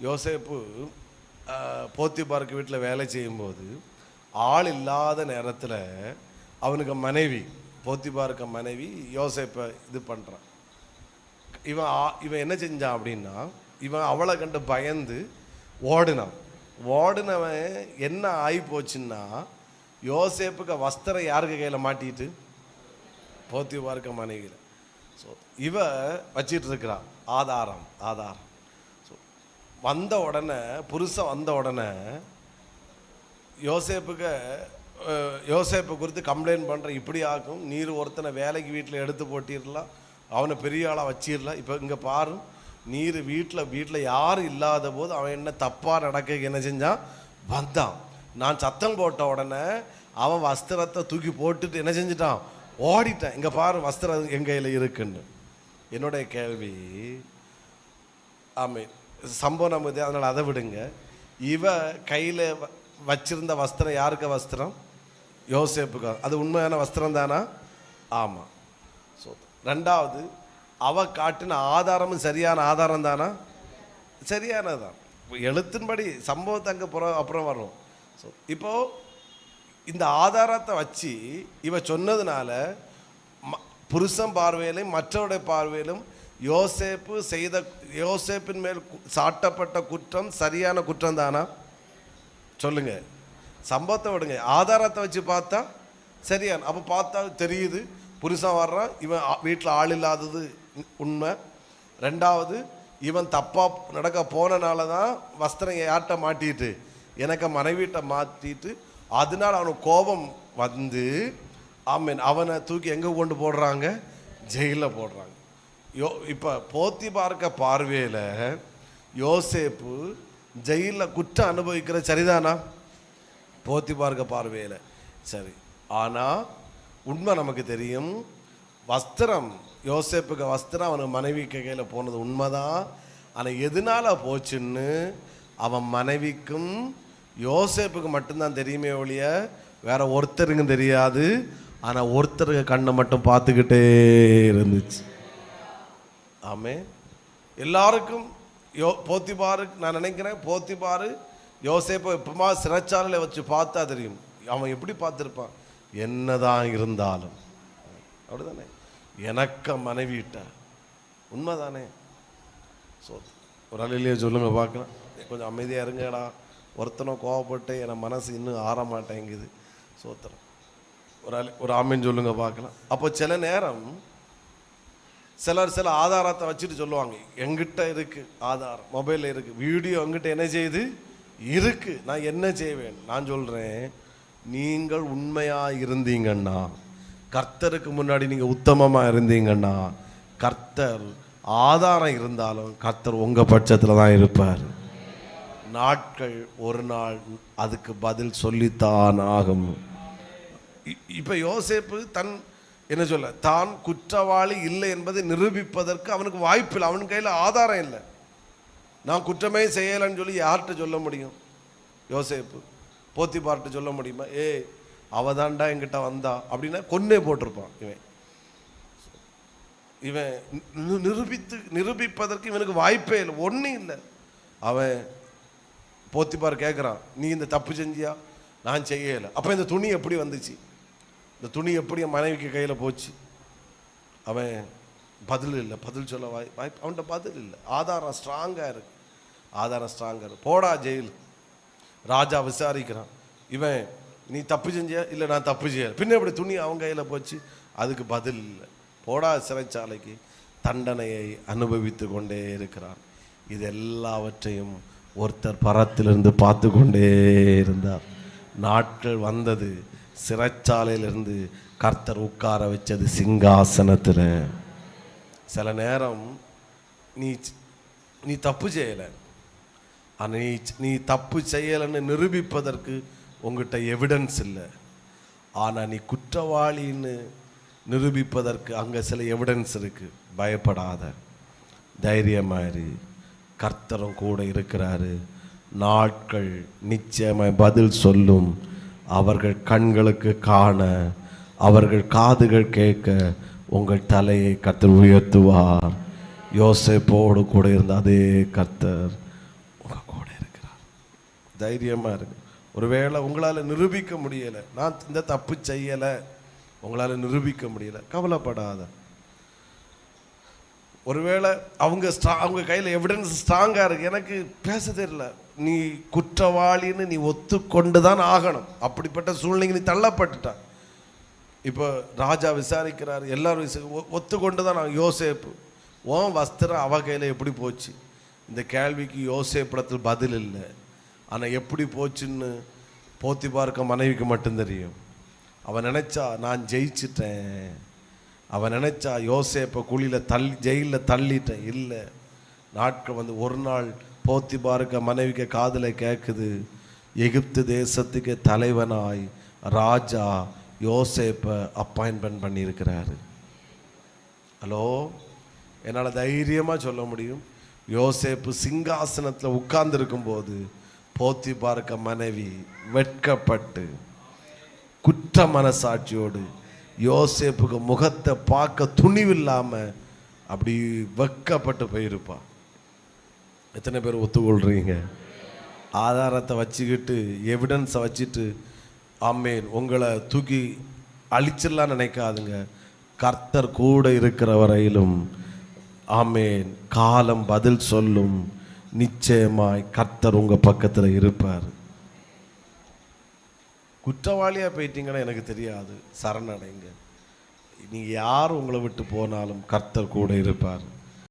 யோசேப்பு போத்திபாருக்கு வீட்டில் வேலை செய்யும்போது ஆள் இல்லாத நேரத்தில் அவனுக்கு மனைவி போத்திபாருக்க மனைவி யோசேப்பை இது பண்ணுறான் இவன் ஆ- இவன் என்ன செஞ்சான் அப்படின்னா இவன் அவளை கண்டு பயந்து ஓடினான். ஓடினவன் என்ன ஆகி போச்சுன்னா யோசேப்புக்கு வஸ்திரம் யாருக்கு கையில் மாட்டிட்டு? போத்திபாருக்க மனைவியில். ஸோ இவ வச்சிட்டு இருக்கிறான். ஆதாரம் ஆதாரம். வந்த உடனே புருஷன் வந்த உடனே யோசேப்புக்கு யோசேப்பை குறித்து கம்ப்ளைண்ட் பண்ணுற இப்படி ஆக்கும் நீர் ஒருத்தனை வேலைக்கு வீட்டில் எடுத்து போட்டிடலாம் அவனை பெரிய ஆளாக வச்சிடலாம். இப்போ இங்கே பாரு நீர் வீட்டில் வீட்டில் யாரும் இல்லாத போது அவன் என்ன தப்பாக நடக்க என்ன செஞ்சான்? வந்தான். நான் சத்தம் போட்ட உடனே அவன் வஸ்திரத்தை தூக்கி போட்டுட்டு என்ன செஞ்சிட்டான்? ஓடிட்டான். இங்கே பாரு வஸ்திரம் என் கையில் இருக்குன்னு. என்னுடைய கேள்வி ஆமே சம்பவம் நம்ம அதனால் அதை விடுங்க. இவ கையில் வச்சிருந்த வஸ்திரம் யாருக்கு வஸ்திரம்? யோசேப்புக்கு. அது உண்மையான வஸ்திரம் தானா? ஆமாம் ஸோ ரெண்டாவது அவ காட்டின ஆதாரமும் சரியான ஆதாரம் தானா? சரியானதுதான். எழுத்தின்படி சம்பவத்தை அங்கே புற அப்புறம் வரும் ஸோ இப்போ இந்த ஆதாரத்தை வச்சு இவ சொன்னதுனால ம- புருஷன் பார்வையிலும் மற்றவருடைய பார்வையிலும் யோசேப்பு செய்த யோசேப்பின் மேல் சாட்டப்பட்ட குற்றம் சரியான குற்றம் தானா? சொல்லுங்க. சம்பவத்தை விடுங்க. ஆதாரத்தை வச்சு பார்த்தா சரியான அப்போ பார்த்தா தெரியுது. புருஷன் வர்றான் இவன் வீட்டில் ஆள் இல்லாதது உண்மை. ரெண்டாவது இவன் தப்பாக நடக்க போனனால தான் வஸ்திரம் யார்கிட்ட மாட்டிட்டு எனக்கு மனைவிட்ட மாட்டிட்டு அதனால அவனுக்கு கோபம் வந்து ஆமீன். அவனை தூக்கி எங்கே கொண்டு போடுறாங்க? ஜெயிலில் போடுறாங்க. யோ இப்போ போத்தி பார்க்க பார்வையில் யோசேப்பு ஜெயிலில் குற்றம் அனுபவிக்கிற சரிதானா? போத்தி பார்க்க பார்வையில். சரி. ஆனால் உண்மை நமக்கு தெரியும். வஸ்திரம் யோசேப்புக்கு வஸ்திரம் அவனுக்கு மனைவி கையில் போனது உண்மைதான். ஆனால் எதனால போச்சுன்னு அவன் மனைவிக்கும் யோசேப்புக்கு மட்டும்தான் தெரியுமே ஒழிய வேற ஒருத்தருக்கும் தெரியாது. ஆனால் ஒருத்தருக்கு கண்ணை மட்டும் பார்த்துக்கிட்டே இருந்துச்சு. ஆமே எல்லாருக்கும் யோ போத்திபாரு நான் நினைக்கிறேன் போத்திபாரு யோசேப்பை எப்பமா சிறைச்சாலையில் வச்சு பார்த்தா தெரியும். அவன் எப்படி பார்த்துருப்பான்? என்னதான் இருந்தாலும். அப்படிதானே? எனக்க மனைவிட்ட உண்மைதானே? ஸோ ஒரு அலையிலேயே சொல்லுங்க பார்க்கலாம். கொஞ்சம் அமைதியாக இருங்கடா. ஒருத்தனும் கோவப்பட்டு என் மனசு இன்னும் ஆற மாட்டேங்குது சோத்திரம். ஒரு அலை ஒரு ஆமைன்னு சொல்லுங்க பார்க்கலாம். அப்போ சில நேரம் சிலர் சில ஆதாரத்தை வச்சுட்டு சொல்லுவாங்க எங்கிட்ட இருக்கு ஆதாரம் மொபைலில் இருக்கு வீடியோ எங்கிட்ட என்ன செய்யுது? இருக்கு. நான் என்ன செய்வேன்? நான் சொல்றேன் நீங்கள் உண்மையா இருந்தீங்கன்னா கர்த்தருக்கு முன்னாடி நீங்க உத்தமமா இருந்தீங்கன்னா கர்த்தர் ஆதாரம் இருந்தாலும் கர்த்தர் உங்க பட்சத்துல தான் இருப்பார். நாட்கள் ஒரு நாள் அதுக்கு பதில் சொல்லித்தான் ஆகும். இ- இப்ப யோசேப்பு தன் என்ன சொல்ல தான் குற்றவாளி இல்லை என்பதை நிரூபிப்பதற்கு அவனுக்கு வாய்ப்பு இல்லை. அவன் கையில் ஆதாரம் இல்லை. நான் குற்றமே செய்யலைன்னு சொல்லி யார்கிட்ட சொல்ல முடியும்? யோசேப்பு போத்திபார்ட்ட சொல்ல முடியுமா? ஏ அவ தாண்டா என்கிட்ட வந்தா அப்படின்னா கொன்னே போட்டிருப்பான் இவன். இவன் நிரூபித்து நிரூபிப்பதற்கு இவனுக்கு வாய்ப்பே இல்லை ஒன்றும் இல்லை. அவன் போத்திப்பார் கேட்குறான் நீ இந்த தப்பு செஞ்சியா? நான் செய்யலை. அப்போ இந்த துணி எப்படி வந்துச்சு? இந்த துணி எப்படி என் மனைவிக்கு கையில் போச்சு? அவன் பதில் இல்லை பதில் சொல்ல வாய் வாய்ப்பு அவன்கிட்ட பதில் இல்லை. ஆதாரம் ஸ்ட்ராங்காக இருக்கு. ஆதாரம் ஸ்ட்ராங்காக இருக்கு. போடா ஜெயில் ராஜா விசாரிக்கிறான். இவன் நீ தப்பு செஞ்சியா? இல்லை நான் தப்பு செய்யல. பின்ன இப்படி துணி அவன் கையில் போச்சு? அதுக்கு பதில் இல்லை. போடா சிறைச்சாலைக்கு. தண்டனையை அனுபவித்து கொண்டே இருக்கிறான். இது எல்லாவற்றையும் ஒருத்தர் பரத்திலிருந்து பார்த்து கொண்டே இருந்தார். நாட்கள் வந்தது. சிறைச்சாலையிலிருந்து கர்த்தர் உட்கார வச்சது சிங்காசனத்தில். சில நேரம் நீ நீ தப்பு செய்யலை. ஆனால் நீ நீ தப்பு செய்யலைன்னு நிரூபிப்பதற்கு உங்ககிட்ட எவிடன்ஸ் இல்லை. ஆனால் நீ குற்றவாளின்னு நிரூபிப்பதற்கு அங்கே சில எவிடன்ஸ் இருக்குது பயப்படாத. தைரியமாயிரு கர்த்தரும் கூட இருக்கிறாரு. நாட்கள் நிச்சயமாய் பதில் சொல்லும். அவர்கள் கண்களுக்கு காண அவர்கள் காதுகள் கேட்க உங்கள் தலையை கத்தர் உயர்த்துவார். யோசேப்போடு கூட இருந்த அதே கர்த்தர் இருக்கிறார். தைரியமாக இருக்கு ஒருவேளை உங்களால் நிரூபிக்க முடியலை. நான் இந்த தப்பு செய்யலை. உங்களால் நிரூபிக்க முடியலை. கவலைப்படாத. ஒருவேளை அவங்க ஸ்ட்ரா அவங்க கையில் எவிடன்ஸ் ஸ்ட்ராங்காக இருக்குது எனக்கு பேச தெரியல நீ குற்றவாளின்னு நீ ஒத்துக்கொண்டு தான் ஆகணும். அப்படிப்பட்ட சூழ்நிலைக்கு நீ தள்ளப்பட்டுட்ட. இப்போ ராஜா விசாரிக்கிறார் எல்லாரும் விசா ஒத்துக்கொண்டு தான் நான் யோசேப்பு ஓன் வஸ்திரம் அவ கையில் எப்படி போச்சு? இந்த கேள்விக்கு யோசேப்பிடத்தில் பதில் இல்லை. ஆனால் எப்படி போச்சுன்னு போத்தி பார்க்க மனைவிக்கு மட்டும் தெரியும். அவன் நினச்சா நான் ஜெயிச்சிட்டேன். அவன் நினைச்சா யோசேப்பை குழியில் தள்ளி ஜெயிலில் தள்ளிட்டேன். இல்லை. நாட்கள் வந்து ஒரு நாள் போத்தி பார்க்க மனைவிக்கு காதில் கேட்குது எகிப்து தேசத்துக்கு தலைவனாய் ராஜா யோசேப்பை அப்பாயின்மெண்ட் பண்ணியிருக்கிறாரு. ஹலோ? என்னால் தைரியமாக சொல்ல முடியும். யோசேப்பு சிங்காசனத்தில் உட்கார்ந்துருக்கும் போது போத்தி பார்க்க மனைவி வெட்கப்பட்டு குற்ற மனசாட்சியோடு யோசேப்புக்கு முகத்தை பார்க்க துணிவில்லாமல் அப்படி வெட்கப்பட்டு போயிருப்பா. எத்தனை பேர் ஒத்துக்கொள்றீங்க? ஆதாரத்தை வச்சுக்கிட்டு எவிடன்ஸை வச்சுட்டு ஆமேன் உங்களை தூக்கி அழிச்சிடலாம் நினைக்காதுங்க. கர்த்தர் கூட இருக்கிற வரையிலும் ஆமேன் காலம் பதில் சொல்லும். நிச்சயமாய் கர்த்தர் உங்கள் பக்கத்தில் இருப்பார். குற்றவாளியாக போயிட்டீங்கன்னா எனக்கு தெரியாது. சரணடைங்க. நீங்கள் யார் உங்களை விட்டு போனாலும் கர்த்தர் கூட இருப்பார்.